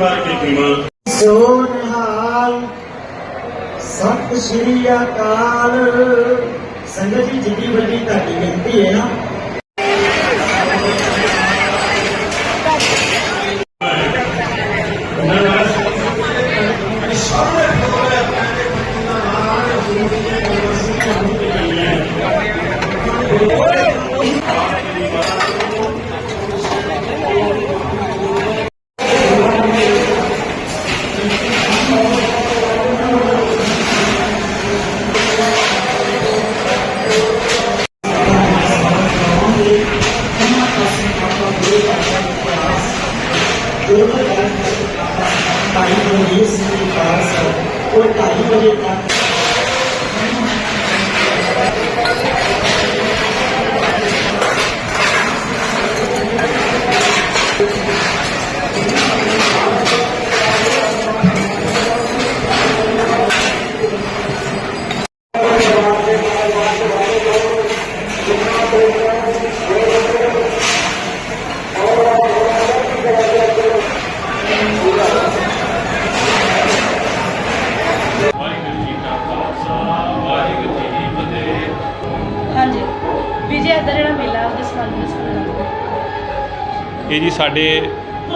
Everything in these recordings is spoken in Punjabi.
ਤੋਂ ਪਾਣੀ ਕੇ ਪੀਵਾਂ ਸੋਨਹਾਲ, ਸਤਿ ਸ਼੍ਰੀ ਅਕਾਲ। ਸੰਗਤ ਜੀ ਜਿੱਡੀ ਵੱਡੀ ਤੁਹਾਡੀ ਗਿਣਤੀ ਹੈ ਨਾ Tá Taíba Luiz, que passa, oi tá Taíba, ਇਹ ਜੀ ਸਾਡੇ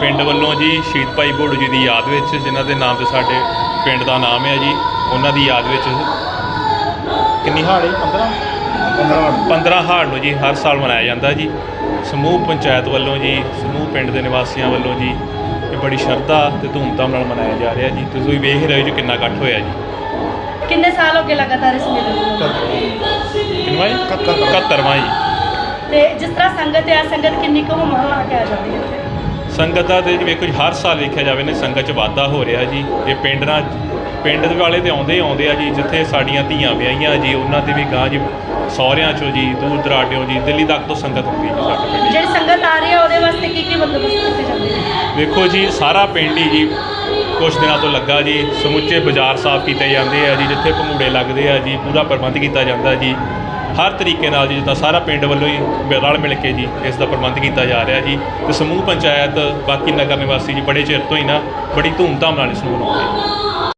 ਪਿੰਡ ਵੱਲੋਂ ਜੀ ਸ਼ਹੀਦ ਭਾਈ ਭੋੜੂ ਜੀ ਦੀ ਯਾਦ ਵਿੱਚ ਜਿਨ੍ਹਾਂ ਦੇ ਨਾਮ ਤੇ ਸਾਡੇ ਪਿੰਡ ਦਾ ਨਾਮ ਹੈ ਜੀ ਉਹਨਾਂ ਦੀ ਯਾਦ ਵਿੱਚ ਕਿੰਨੀ ਹਾੜ ਹੈ 15 15 ਹਾੜ। ਨੂੰ ਜੀ ਹਰ ਸਾਲ ਮਨਾਇਆ ਜਾਂਦਾ ਜੀ। ਸਮੂਹ ਪੰਚਾਇਤ ਵੱਲੋਂ ਜੀ ਸਮੂਹ ਪਿੰਡ ਦੇ ਨਿਵਾਸੀਆਂ ਵੱਲੋਂ ਜੀ ਇਹ ਬੜੀ ਸ਼ਰਧਾ ਤੇ ਧੂਮਧਾਮ ਨਾਲ ਮਨਾਇਆ ਜਾ ਰਿਹਾ ਜੀ। ਤੁਸੀਂ ਵੇਖ ਰਹੇ ਹੋ ਜੀ ਕਿੰਨਾ ਇਕੱਠ ਹੋਇਆ ਜੀ। ਕਿੰਨੇ ਸਾਲ ਹੋ ਗਏ ਲਗਾਤਾਰ ਇਸ ਮੇਲੇ ਨੂੰ? ਕਿੰਨਵਾਂ ਜੀ? 71ਵਾਂ ਜੀ। ਤੇ ਜਿਸ ਤਰ੍ਹਾਂ ਸੰਗਤ ਹੈ ਸੰਗਤ ਕਿੰਨੀ ਕੁ ਮਹਲ ਲਾ ਕੇ ਆ ਜਾਂਦੀ ਹੈ? ਸੰਗਤ ਦਾ ਤੇ ਵੇਖੋ ਜੀ ਹਰ ਸਾਲ ਵੇਖਿਆ ਜਾਵੇ ਨੇ ਸੰਗਤ 'ਚ ਵਾਧਾ ਹੋ ਰਿਹਾ ਜੀ ਇਹ ਪਿੰਡ ਪਿੰਡ ਦੇ ਵਾਲੇ ਤੇ ਆਉਂਦੇ ਆਉਂਦੇ ਆ ਜੀ ਜਿੱਥੇ ਸਾਡੀਆਂ ਧੀਆਂ ਵਿਆਹੀਆਂ ਜੀ ਉਹਨਾਂ ਦੇ ਵੀ ਗਾਂ ਜੀ ਸਹੁਰਿਆਂ 'ਚੋਂ ਜੀ ਦੂਰ ਦਰਾਡਿਓਂ ਜੀ ਦਿੱਲੀ ਤੱਕ ਤੋਂ ਸੰਗਤ ਹੁੰਦੀ ਜੀ ਸਾਡੇ ਪਿੰਡ। ਜਿਹੜੀ ਸੰਗਤ ਆ ਰਹੀ ਹੈ ਉਹਦੇ ਵਾਸਤੇ ਕੀ ਕੀ ਬੰਦੋਬਸਤ ਕੀਤੇ ਜਾਂਦੇ ਨੇ ਵੇਖੋ ਜੀ ਸਾਰਾ ਪਿੰਡ ਹੀ ਜੀ ਕੁਝ ਦਿਨਾਂ ਤੋਂ ਲੱਗਾ ਜੀ ਸਮੁੱਚੇ ਬਾਜ਼ਾਰ ਸਾਫ਼ ਕੀਤੇ ਜਾਂਦੇ ਆ ਜੀ ਜਿੱਥੇ ਭੰਗੂੜੇ ਲੱਗਦੇ ਆ ਜੀ ਪੂਰਾ ਪ੍ਰਬੰਧ ਕੀਤਾ ਜਾਂਦਾ ਜੀ ਹਰ ਤਰੀਕੇ ਨਾਲ ਜੀ, ਜਿੱਦਾਂ ਸਾਰਾ ਪਿੰਡ ਵੱਲੋਂ ਹੀ ਰਲ ਮਿਲ ਕੇ ਜੀ ਇਸ ਦਾ ਪ੍ਰਬੰਧ ਕੀਤਾ ਜਾ ਰਿਹਾ ਜੀ। ਤੇ ਸਮੂਹ ਪੰਚਾਇਤ, ਬਾਕੀ ਨਗਰ ਨਿਵਾਸੀ ਜੀ ਬੜੇ ਚਿਰ ਤੋਂ ਹੀ ਨਾ ਬੜੀ ਧੂਮਧਾਮ ਨਾਲ ਇਸ ਨੂੰ ਮਨਾਉਂਦੇ।